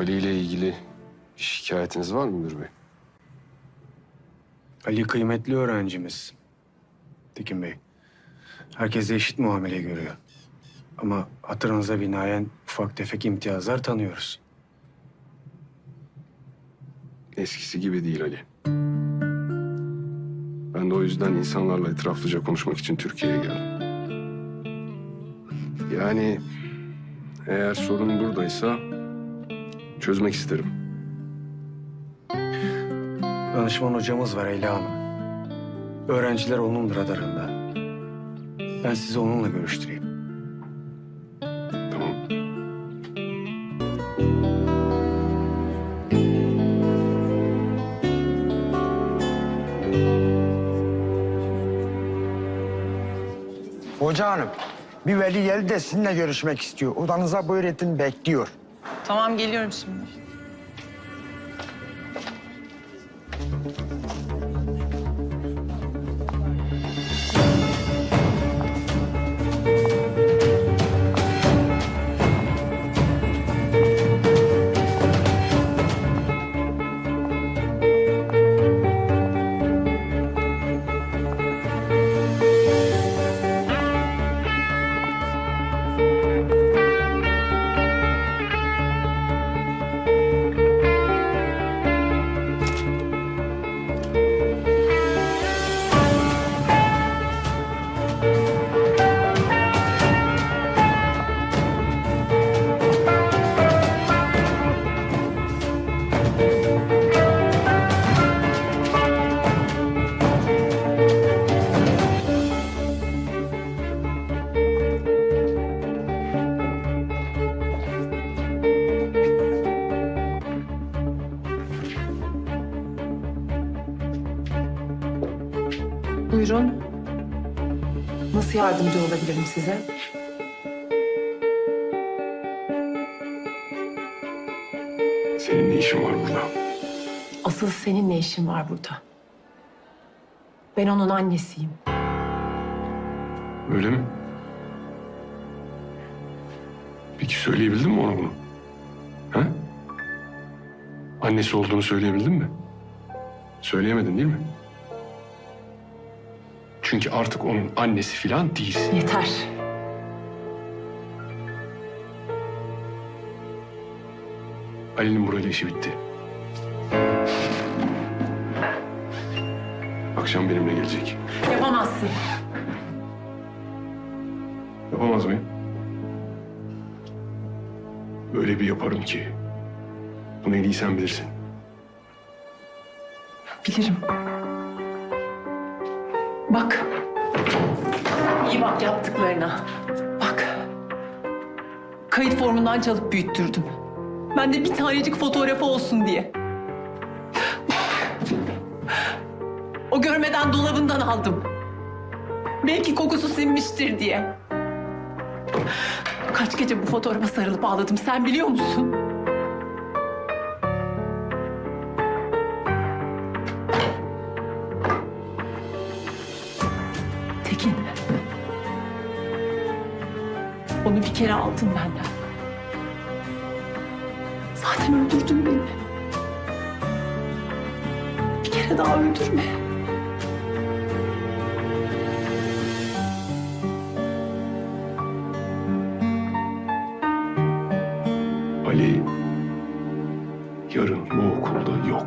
Ali ile ilgili bir şikayetiniz var mı müdür bey? Ali kıymetli öğrencimiz. Tekin Bey. Herkese eşit muamele görüyor. Ama hatırınıza binaen ufak tefek imtiyazlar tanıyoruz. Eskisi gibi değil Ali. Ben de o yüzden insanlarla etraflıca konuşmak için Türkiye'ye geldim. Yani eğer sorun buradaysa çözmek isterim. Danışman hocamız var Leyla Hanım. Öğrenciler onun radarında. Ben sizi onunla görüştüreyim. Tamam. Hoca hanım, bir veli geldi de sizinle görüşmek istiyor. Odanıza buyur etin bekliyor. Tamam geliyorum şimdi. Buyurun. Nasıl yardımcı olabilirim size? Senin ne işin var burada? Asıl senin ne işin var burada? Ben onun annesiyim. Öyle mi? Peki söyleyebildin mi ona bunu? Ha? Annesi olduğunu söyleyebildin mi? Söyleyemedin değil mi? Çünkü artık onun annesi filan değilsin. Yeter. Ali'nin burayla işi bitti. Akşam benimle gelecek. Yapamazsın. Yapamaz mıyım? Öyle bir yaparım ki. Bunu en iyi sen bilirsin. Bilirim. Bak. İyi bak yaptıklarına. Bak. Kayıt formundan çalıp büyüttürdüm. Ben de bir tanecik fotoğrafı olsun diye. O görmeden dolabından aldım. Belki kokusu sinmiştir diye. Kaç gece bu fotoğrafa sarılıp ağladım sen biliyor musun? Bir kere aldın benden. Zaten öldürdün beni. Bir kere daha öldürme. Ali yarın bu okulda yok.